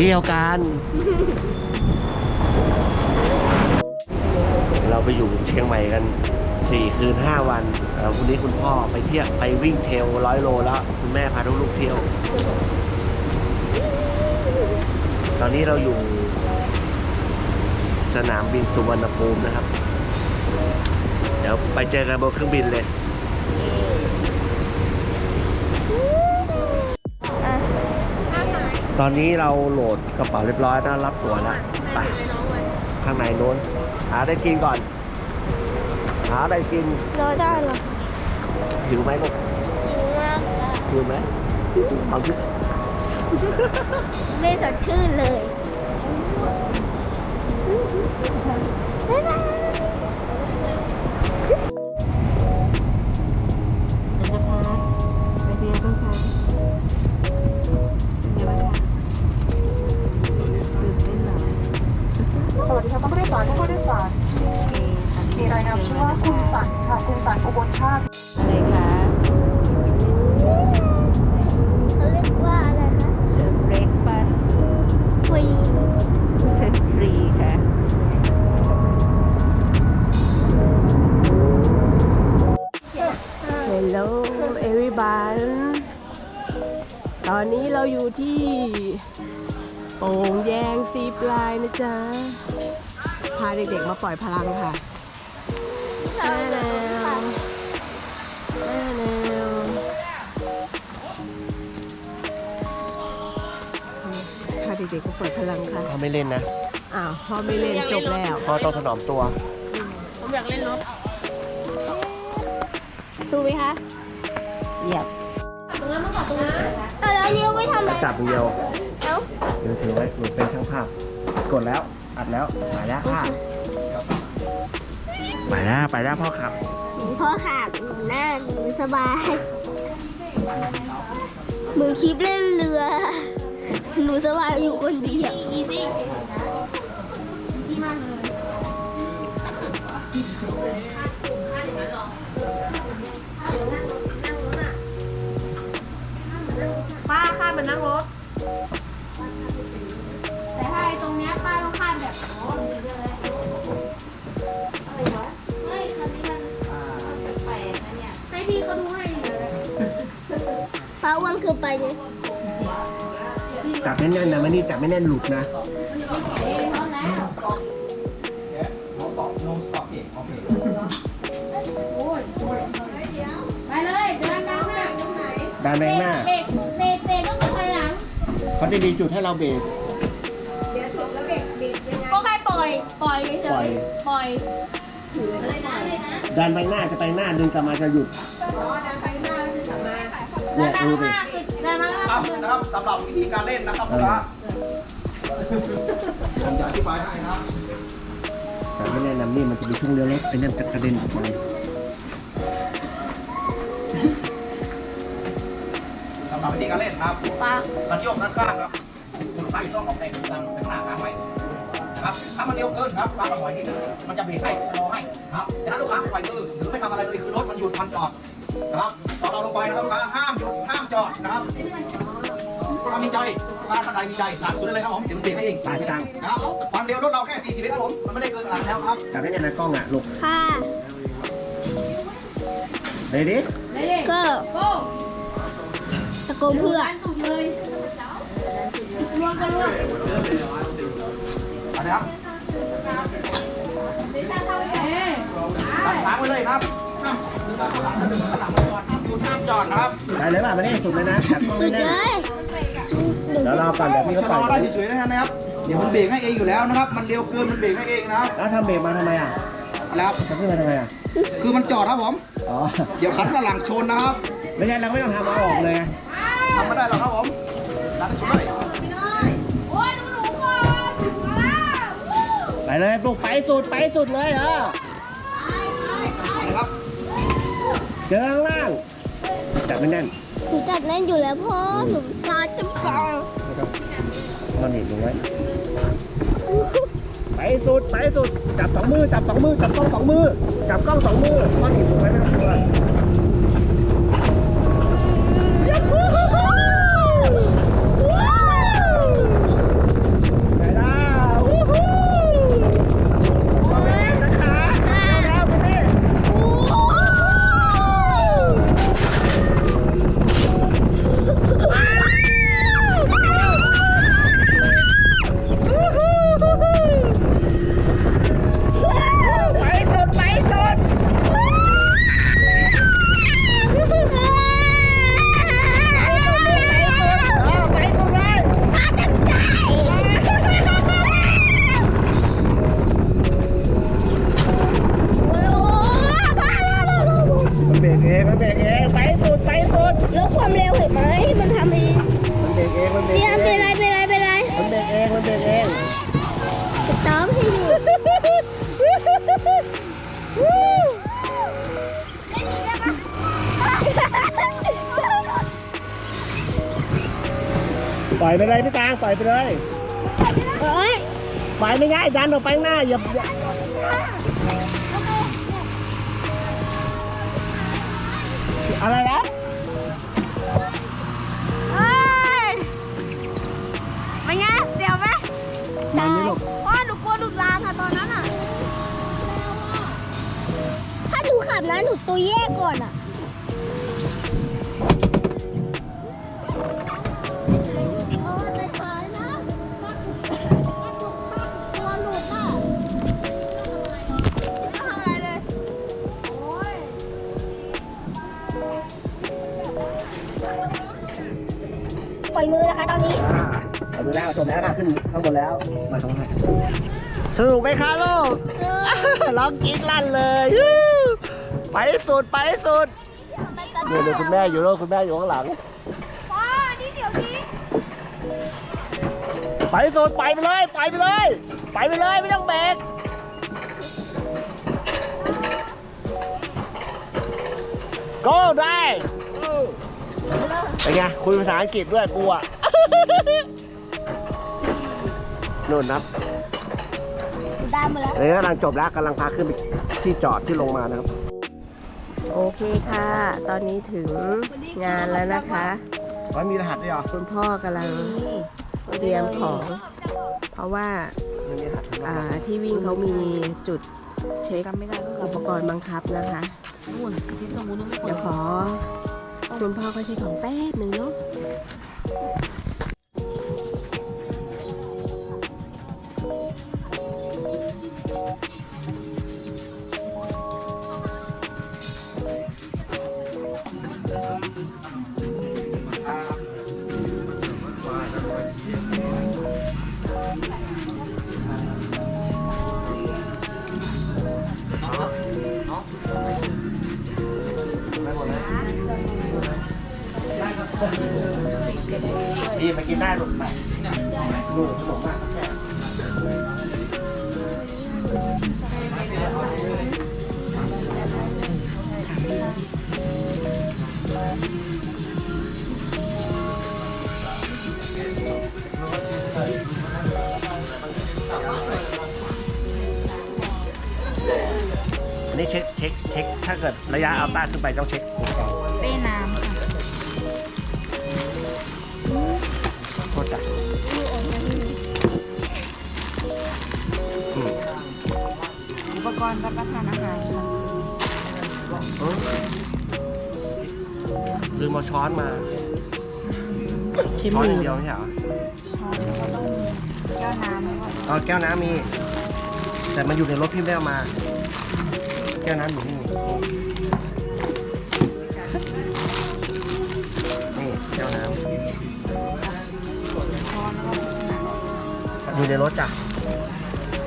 ที่ยวกัน เราไปอยู่เชียงใหม่กันสี่คืนห้าวันวันนี้คุณพ่อไปเที่ยวไปวิ่งเทรลร้อยโลแล้ว คุณแม่พาลูกๆเที่ยว ตอนนี้เราอยู่สนามบินสุวรรณภูมินะครับ เดี๋ยวไปเจอกันบนเครื่องบินเลย ตอนนี้เราโหลดกระเป๋าเรียบร้อยนะรับตั๋วแล้วไปข้างในโน้น หาได้กินก่อน หาอะไรกินรอได้เหรอหิวไหมลูกหิวมากเลยหิวไหมเอาชุดไม่สดชื่นเลย บ๊ายบาย สวัสดีค่ะผู้โดยสารทุกผู้โดยสารมีรายนามชื่อว่าคุณสันค่ะคุณสันอุบลชาติอะไรคะเขาเรียกว่าอะไรคะเบรกฟาสฟรีฟรีค่ะ Hello everyone ตอนนี้เราอยู่ที่โป่งแยงซีปลายนะจ๊ะาเด็กๆมาปล่อยพลังค่ะแน่แนวแน่แนวพาเด็กๆมาปล่อยพลังค่ะถ้าไม่เล่นนะ อ้าวพ่อไม่เล่นจบแล้วพ่อต้องถนอมตัวสู้ไหมคะเหยียบเอาแล้วเลี้ยวไม่ทำอะไรจับอย่างเดียวเอ้าเดี๋ยวถือไว้หนูเป็นช่างภาพ กดแล้ว อัดแล้วไปแล้วค่ะไปแล้วไปแล้วพ่อขับ พ่อขาดหนูหน้าหนูสบายเหมือนคลิปเล่นเรือ หนูสบายอยู่คนเดียวอีซี่ป้าข้ามมานั่งรถ อ้ตรงเนี้ยป้าต้องข้ามแบบโอ้ยเลยอะไรวะไม่คันนี้มันแปลกนะเนี่ยให้พี่เขาดูให้ป้าอ้วันคือไปเนี่ยจับแน่นๆนะไม่นี่จับไม่แน่นหลุดนะไปเลยเดินตามหน้าด้านแบงหน้าเบรกเบรกเบรกก็คือไปหลัง เขาจะมีจุดให้เราเบรกก็ ล่อยปล่อยเฉปล่อยยปล่อยดันไปหน้าจะไปหน้าดึงกลับมาจะหยุดเดิเนี่ยนมาดูข้างหสิน้าคือเดินมาข้างหอะน้านะครับสำหรับวิธีการเล่นนะครับลูกค้าผมจะอธิบายให้นะครับ แต่ไม่แนะนำนี่มันจะมีช่วงเลี้ยวรถไอ้นั่นจะกระเด็นออกไปสำหรับวิธีการเล่นครับปลามันโยกด้านข้างครับคุณป้าซ่องของเด็กทางข้างหน้าค้างไว้นะ ครับถ้ามันเร็วเกินครับป้าก็ถอยนิดนึงมันจะเบรกให้ชะลอให้ครับแต่ถ้าลูกค้าปล่อยมือหรือไม่ทำอะไรเลยคือรถมันหยุดมันจอดนะครับตอนเราลงไปนะครับลูกค้าห้ามหยุดห้ามจอดนะครับถ้ามีใจลูกค้าท่านใดมีใจสั่งสุดได้เลยครับผมเดี๋ยวมันเบรกให้เองตายตังค์นะครับความเร็วรถเราแค่ 40เมตรครับผมมันไม่ได้เกินขนาดนั้นแล้วครับจับให้แน่นนะกล้องอะลูกค่ะเลยดิก็ตะโกนเพื่อสุดเลยร ตัดทางไว้เลยครับห้ามหลังหลังจอดห้ามหยุดห้ามจอดนะครับไปเลยป่ะมานี่สุดเลยนะจับกล้องสุไม่ดแน่เลนยเดี๋ยวรอก่อนเดี๋ยวพี่ชะเขาลปล่ออยได้เฉยๆนะครับ เดี๋ยวมันเบรกให้เองอยู่แล้วนะครับ มันเร็วเกินมันเบรกให้เองนะครับแล้วทำเบรกมาทำไมอะแล้วจะขึ้นมาทำไมอะคือมันจอดครับผม อ๋อเดี๋ยวขันข้างหลังชนนะครับไม่ใช่เราไม่ต้องทำเอาออกเลยไงทำไม่ได้หรอกครับผมดันชนเลย ไปเลยปลุกไปสุดไปสุดเลยเออนะครับเจอข้างล่างจับไม่แน่นหนูจับแน่นอยู่แล้วพ่อหนูซาจะฟองตอนนี้ดูไว้ไปสุดไปสุดจับสองมือจับสองมือจับกล้องสองมือจับกล้องสองมือตอนนี้ดูไว้ไม่ต้องกลัว ปล่อยไปเลยพี่ตางปล่อยไปเลยเฮ้ยปล่อยไม่ได้ดันออกไปข้างหน้าอย่าอย่าอะไรนะเฮ้ยเป็นไงเสียวไหมมันไม่หลบพ่อหนูกลัวหลุดรางอะตอนนั้นอะถ้าหนูขับนะหนูตัวแยกก่อนอะ ล่อยมือนะคะตอนนี้อ่าเอาดูแล้วจบแล้วค่ะขึ้นข้างบนแล้ว มาตรงไหนสนุกไหมคะลูกร้องกรี๊ดลั่นเลยฮู้ไปให้สุดไปให้สุดเนี่ยเดี๋ยวคุณแม่อยู่แล้วคุณแม่อยู่ข้างหลังพ่อนี่เดี๋ยวนี้ไปให้สุดไปไปเลย ไปไปเลย ไปไปเลยไม่ต้องเบรกก็ได้ เป็นไงคุยภาษาอังกฤษด้วยกูอะนู่นนับได้มาแล้วอันนี้กำลังจบแล้วกำลังพาขึ้นไปที่จอดที่ลงมานะครับ โอเคค่ะ ตอนนี้ถึงงานแล้วนะคะว่ามีรหัสด้วยเหรอคุณพ่อกำลังเตรียมของ เพราะว่ามันมีรหัสข้างหอ่าน้าที่วิ่งเขามีจุดเช็คอุปกรณ์บังคับนะคะ เดี๋ยวขอ คุณพ่อก็ใช้ของแป๊บหนึ่งเนาะ ดีไปกินได้ลูกไปดูขนมมากอันนี้เช็คเช็คเช็คถ้าเกิดระยะอัลต้าขึ้นไปต้องเช็คอุปกรณ์ เป้น้ กรณ์รับประทานอาหารค่ะเออลืมเอาช้อนมาที่ช้อนมืออย่างเดียวไม่ใช่เหรอช้อนแล้วก็ต้องมีแก้วน้ำแล้วก็อ๋อแก้วน้ำมี แต่มันอยู่ในรถพี่ไม่ได้เอามา แก้วน้ำอยู่นี่ นี่แก้วน้ำอยู่ในรถจ้ะ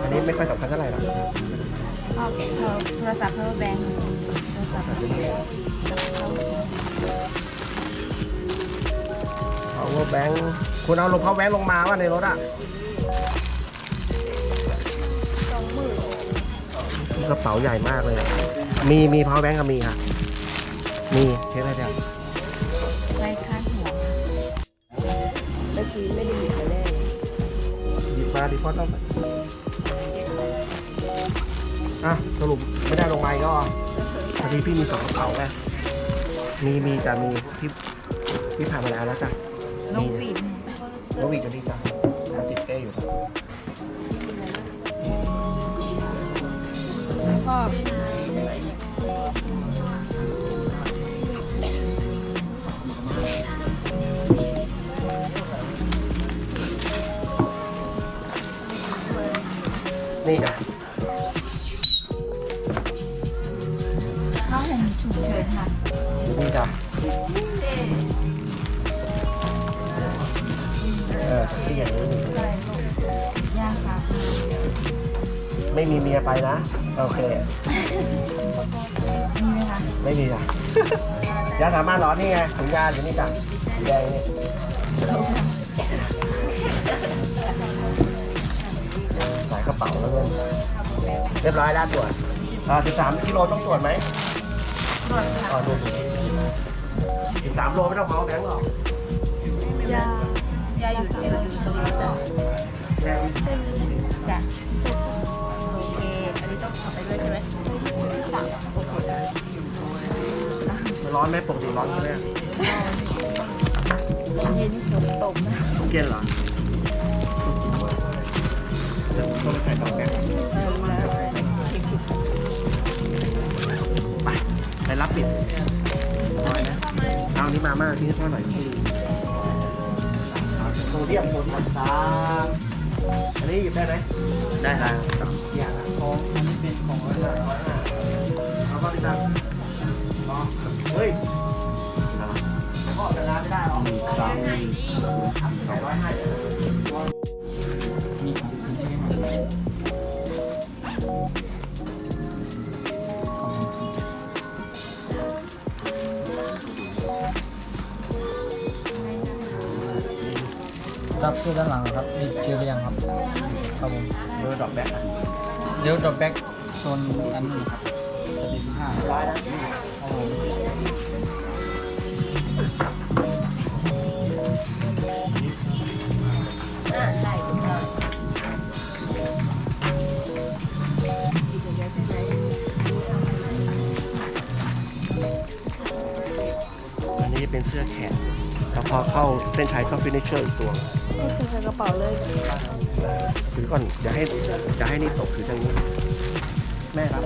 อันนี้ไม่ค่อยสำคัญเท่าไหร่หรอก เอาโทรศัพท์ power bank โทรศัพท์ power bank คุณเอาลง power bank ลงมาว่าในรถอะนี่กระเป๋าใหญ่มากเลยอะมีมี power bank ก็มีค่ะ มีเช็คไรเดียวไว้คาดหัวเมื่อกี้ไม่ได้หยิบไปแน่หยิบมาดิเพราะต้อง อะสรุปไม่ได้ลงมาอีก็พอดีพี่มีสองกระเป๋าไงมีมีจะมีที่พี่ผ่านมาแล้วแล้วจ้ะนกหวีดน้องวีก็ดีจ้ะน้ำติดเป้อยู่จ้ะพ่อนี่จ้ะ เฉินค่ะอยู่นี่จ้ะเออที่อย่างนี้ยากค่ะไม่มีเมียไปนะ โอเค มีไหมคะไม่มีจ้ะ ยาสามัญเหรอนี่ไงถุงยาอยู่นี่จ้ะสีแดงนี่ใส่กระเป๋าแล้วเงินเรียบร้อยแล้วตรวจอ่า13กิโลต้องตรวจไหม ตรวจค่ะดูสิ13โลไม่ต้องเผาแบงค์หรอกยายาอยู่ตรงนี้อยู่ตรงนี้จ้ะแบงค์จ้ะโอเค อันนี้ต้องขับไปด้วยใช่ไหมมันร้อนไหมปกติร้อนใช่ไหมเย็นฝนตกนะทุกเย็นเหรอเดี๋ยวต้องใส่ตอแบงแล้ว เอานี่มาม่าไห้พ่อหน่อยที่โซเดียมโซทันซามอันนี้หยิบได้ไหมได้ครับอย่างละของอันนี้เป็นของร้อยห้าร้อยห้าเอาพ่อพี่ตังเฮ้ยพ่อจะร้านไม่ได้หรอสามร้อยห้า จับคือด้านหลังครับนี่เจอหรือยังครับครับผมเบอร์ดอกแบ็คเดี๋ยวดรอปแบ็กโซนอันนี้ครับจะเป็นห้าร้อยนะครับผมอ่าใช่ถูกต้องอันนี้เป็นเสื้อแขนแล้วพอเข้าเส้นชัยก็ฟินิชเชอร์อีกตัว นี่คือใส่กระเป๋าเลยถือก่อนอย่าให้อย่าให้นี่ตกถือทางนี้ แม่ครับ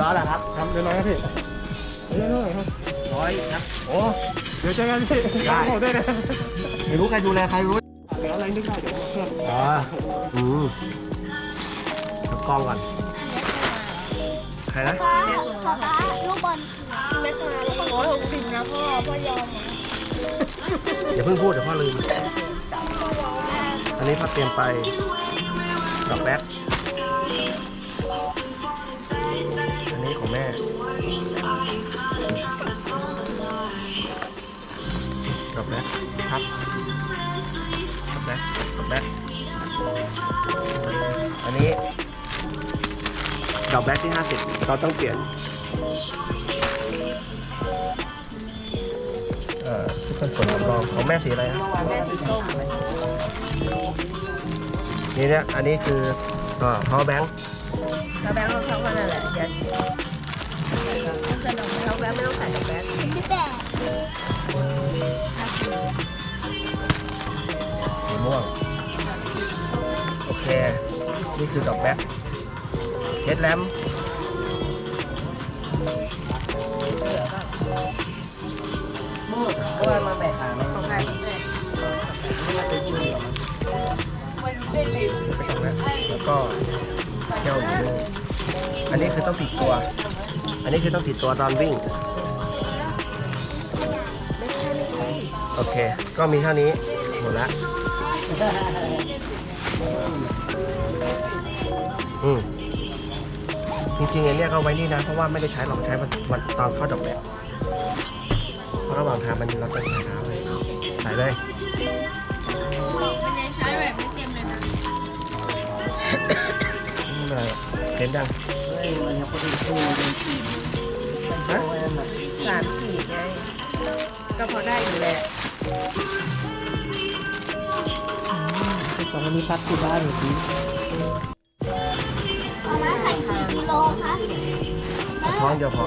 ร้อยแล้วครับครับเรียบร้อยครับพี่เรียบร้อยครับร้อยครับโอ้เดี๋ยวเจอกันพี่ได้ขอได้นะไม่รู้ใครดูแลใครรู้เหลืออะไรนึกได้เดี๋ยวเพิ่มอ๋ออืมกับกล้องก่อนใครนะป้าป้าป้าลูกบอลเล็กมาแล้วก็ร้อยหกสิบนะพ่อพ่อยอมนะอย่าเพิ่งพูดเดี๋ยวพ่อลืมอันนี้พ่อเตรียมไปดอกแบ็ค ดอกแบ็คครับดอกแบ็คดอกแบ็คอันนี้ ดอกแบ็คที่ 50 เราต้องเปลี่ยนเอ่อทุกคนส่วนสำรองของแม่สีอะไรฮะแม่สีส้มนี่เนี่ยอันนี้คืออ่า power bank กระแบงค์ของเขามันนั่นแหละเดี๋ยวเช็คถ้าจะดอกเขาแบงค์ไม่ต้องใส่ดอกแบงค์ชิ้นที่แปด สีม่วง โอเค นี่คือดอกแบ็คเฮดแลมก็มาแบ่งหางของใครแล้วก็แก้วอยู่ด้วยอันนี้คือต้องติดตัว อันนี้คือต้องติดตัวตอนวิ่ง โอเค ก็มีเท่านี้ หมดละ อืมจริงๆไอ้เนี่ยก็ไว้นี่นะ เพราะว่าไม่ได้ใช้หรอกใช้วันวันตอนเข้าดอกแบบเพราะระหว่างทางมันเราต้องใส่เท้าเลยใส่เลยมันยังใช้แบบไม่เต็มเลยนะนี่มาเห็นยังเฮ้ยมันยังพอดีตู้เดินขี่มอะสามขีดไงก็พอได้อยู่แหละ ตอนนี้พักที่บ้านอยู่ที่มาม่าไข่กี่กิโลคะช้อนเดียวพอ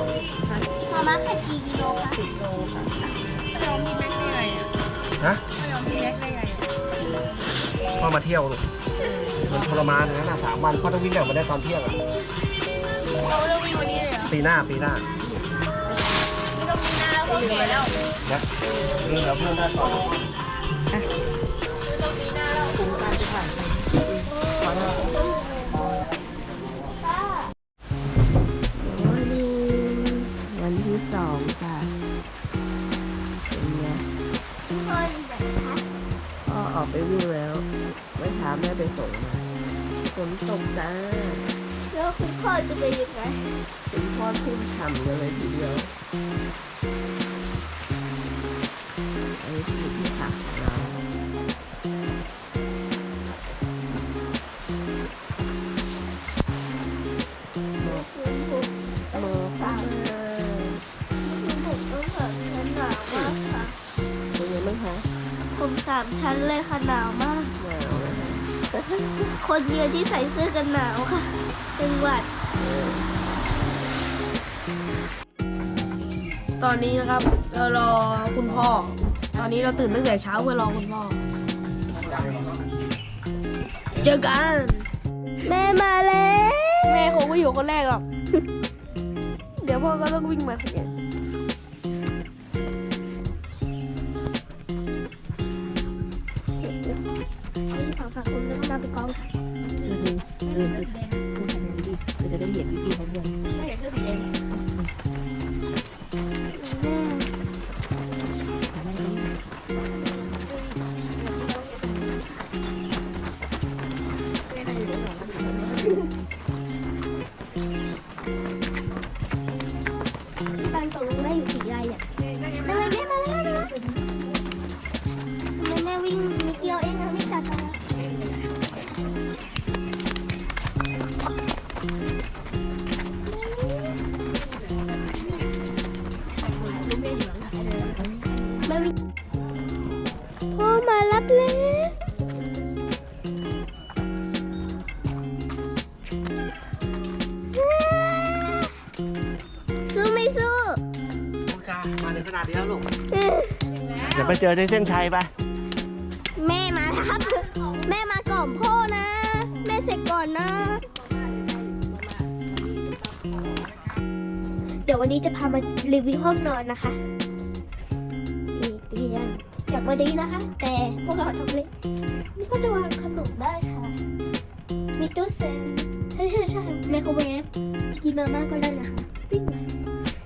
มาม่าไข่กี่กิโลคะไม่ยอมมีแม็กได้ไงอะฮะไม่ยอมมีแม็กได้ไงอะพ่อมาเที่ยวลูกมันทรมานอย่างนั้นนะสามวันพ่อต้องวิ่งกลับมาได้ตอนเที่ยงอะเราเริ่มวิ่งวันนี้เลยเหรอปีหน้าปีหน้าไม่ต้องมีห น้าแล้วพอแก่แล้วนะเรื่องแล้วเพื่อนได้ก่อนไม่ต้องมีหน้าแล้วถึงการจะผ่านไปวันนี้วันที่สองค่ะเป็นไงพ่ออยู่ไหนคะพ่อออกไปวิ่งแล้วเมื่อเช้าแม่ไปส่งมาฝนตกจ้าแล้วคุณพ่อจะไปยังไงเป็นพ่อทุ่มฉ่ำกันเลยทีเดียว อันนี้คือที่พักของเรามคุณผมโมค่ะคุณผมต้องแบบฉันหนาวมากค่ะเป็นยังไงบ้างคะผมสามชั้นเลยค่ะหนาวมาก หนาวนะคะคนเดียวที่ใส่เสื้อกันหนาวค่ะ เป็นหวัด ตอนนี้นะครับเรารอคุณพ่อ อนนี้เราตื่นตั้งแต่เช้าเพื่อรอคุณพ่อ เจอกัน แม่มาแล้วแม่คงไม่อยู่คนแรกหรอก เดี๋ยวพ่อก็ต้องวิ่งมาคนเดียวฝั่งฝั่งคุณนั่งไปกองค่ะจะได้เห็นพี่ๆเขาด้วยไม่เห็นเสื้อสีแดง นาดนี้แล้วลูกเดี๋ยวไปเจอที่เส้นชัยไปแม่มาครับ แม่มาก่อนพ่อนะ แม่เสร็จก่อนนะ เดี๋ยววันนี้จะพามารีวิวห้องนอนนะคะนี่เตียงจากมาดีนะคะ แต่พวกเราทำเล็กนี่ก็จะวางขนมได้ค่ะ มีตู้เซนใช่ใช่ใช่ไมโครเวฟจะกินมาม่าก็ได้นะคะปิ้ง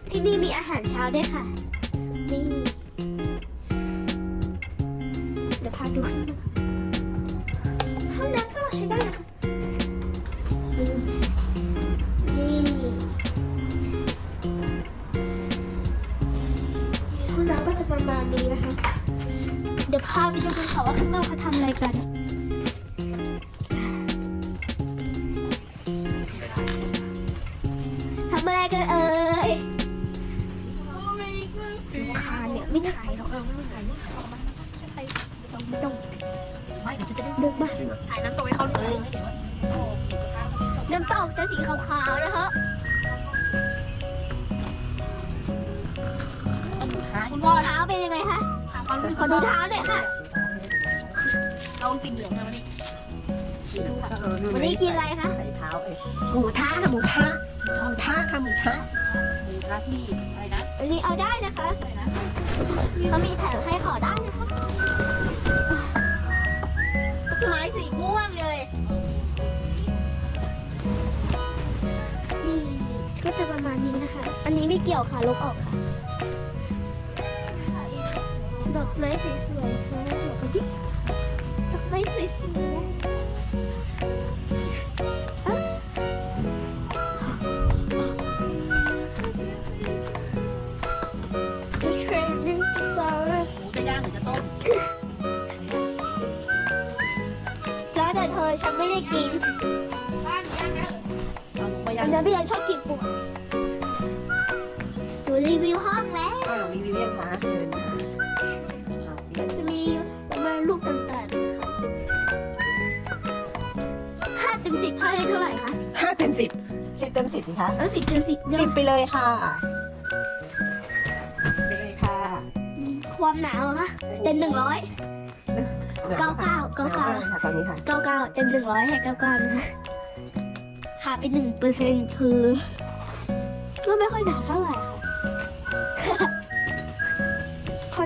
ที่นี่มีอาหารเช้าด้วยค่ะ นี่เดี๋ยวพาดูห้องน้ำก็ใช้ได้นะคะนี่นี่ห้องน้ำก็จะประมาณนี้นะคะ เดี๋ยวพาไปดูกันค่ะว่าข้างนอกเขา คะใส่เท้าไอ้หมูท้าหมูท้าหมูท้าค่ะหมูท้าหมูท้าที่อะไรนะวันนี้เอาได้นะคะเขามีแถมให้ขอได้นะคะไม้สีม่วงเลยนี่ก็จะประมาณนี้นะคะ อันนี้ไม่เกี่ยวค่ะลบออกค่ะดอกไม้สวยๆค่ะดอกดิดอกไม้สวยๆ แล้วแต่เธอฉันไม่ได้กินบ้านย่างนะเอาหมูไปย่าอังนนั้นพี่ยังชอบกินปูดูดิรีวิวห้องแล้วอ้าวมีวิวยังคะเชิญค่ะจะมีประมาณลูกต่างๆเลยค่ะห้าเต็มสิบให้เท่าไหร่คะห้าเต็มสิบสิบเต็มสิบสิคะแล้วสิบเต็มสิบสิบไปเลยค่ะ ไปเลยค่ะ ความหนาวอะคะเต็มหนึ่งร้อย เก้าเก้าเก้าเก้าค่ะตอนนี้ค่ะเก้าเก้าเต็มหนึ่งร้อยให้เก้าเก้านะคะขาดไปหนึ่งเปอร์เซ็นต์คือก็ไม่ค่อยหนาเท่าไหร่ค่ะขอ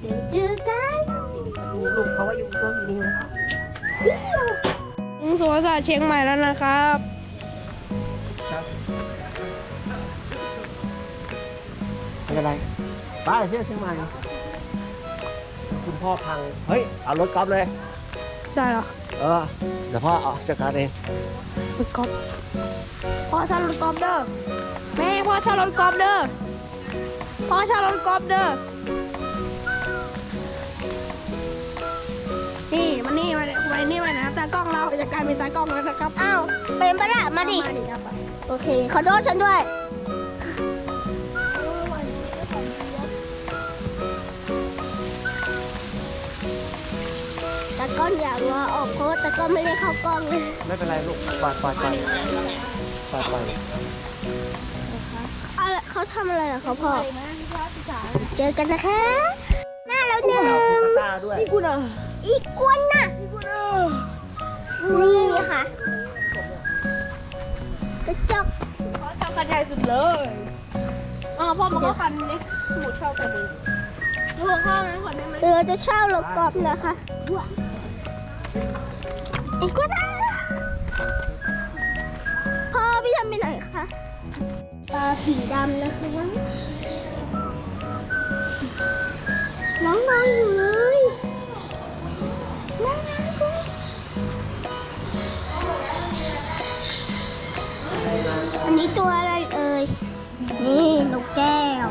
เดี๋ยวเจอกันนี่ลูกเพราะว่ายุงก็มีนะคะสวนสัตว์เชียงใหม่แล้วนะครับไม่เป็นไรไปเที่ยวเชียงใหม่ คุณพ่อพัง เฮ้ย เอารถกอล์ฟเลย ได้เหรอเออ เดี๋ยวพ่อเอาจัดการเอง รถกอล์ฟพ่อเช่ารถกอล์ฟเด้อแม่พ่อเช่ารถกอล์ฟเด้อพ่อเช่ารถกอล์ฟเด้อนี่มานี่มาไว้นี่ไว้นะตากล้องเราจะกลายเป็นตากล้องแล้วนะครับอ้าวเป็นปะล่ะมาดิมาดิครับไปโอเค ขอโทษฉันด้วย แต่ก้อนอยากมาออกโพสต์แต่ก็ไม่ได้เข้ากล้องเลยไม่เป็นไรลูกปล่อยปล่อยปล่อยปล่อยปล่อยอะไรเขาทำอะไรอะเขาพ่อเจอกันนะคะ หน้าแล้วหนึ่งเอาตุ๊กตาด้วยนี่กูเนอะอีกกวนน่ะนี่ค่ะ กระจกพ่อชอบคันใหญ่สุดเลยอ๋อพ่อมันก็คันเล็กหมูชอบกันนี้ลูกข้าวนั้นก่อนได้ไหมเราจะเช่ารถกอล์ฟนะคะ อีกกวนะพ่อพี่ทำไปไหนคะปลาผีดำนะคะน้องนอนอยู่เลยน่ารักเลยอันนี้ตัวอะไรเอ่ย นี่นกแก้ว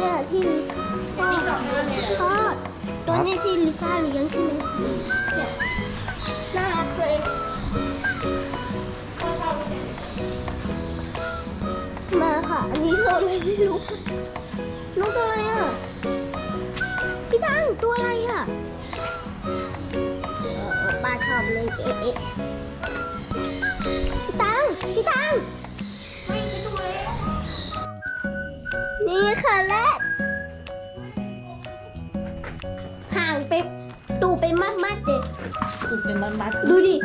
เนี่ยที่พ่อพ่อตัวนี้ที่ลิซ่าเลี้ยงใช่ไหมเนี่ยน่ารักเลยมาค่ะ อันนี้โซนอะไรไม่รู้นกอะไรอะ พี่ตั้งตัวอะไรอะเออป้าชอบเลยเอ๊ะพี่ตั้งพี่ตั้ง นี่ค่ะแรดห่างไปตูไปมากมากๆเด็กตุกเป็นมันมัดดูดิ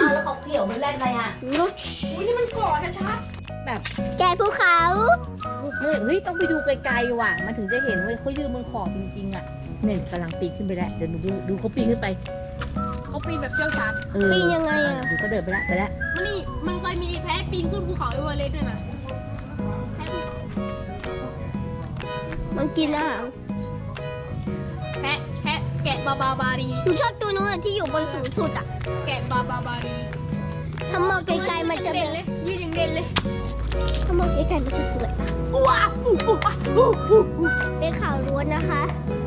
อ้าวแล้วเขาเกี่ยวมันแล่นอะไรอะรถอุ้ยนี่มันก่อนชัดแกภูเขามืดเฮ้ยต้องไปดูไกลๆว่ะ มันถึงจะเห็นว่าเขายืนบนขอบจริงๆอะเนี่ยกำลังปีนขึ้นไปแล้วเดี๋ยวหนูดูดูเขาปีนขึ้นไปๆเขาปีนแบบเชี่ยวชาญเออปีนยังไงอะดูก็เดินไปแล้วไปแล้วมันนี่มันเคยมีแพ้ปีนขึ้นภูเขาเอเวอเรสต์ด้วยนะ มันกินอาหารแพะแพะแกะบาบาบารี หนูชอบตัวนู้นอะที่อยู่บนสูงสุดอะแกะบาบาบารีถ้ามองไกลๆมันจะเด่นเลยยืนอย่างเด่นเลยถ้ามองไกลๆมันจะสวยปะว้าวอู้อู้ว้าวอู้อู้เป็นข่าวล้วนนะคะอ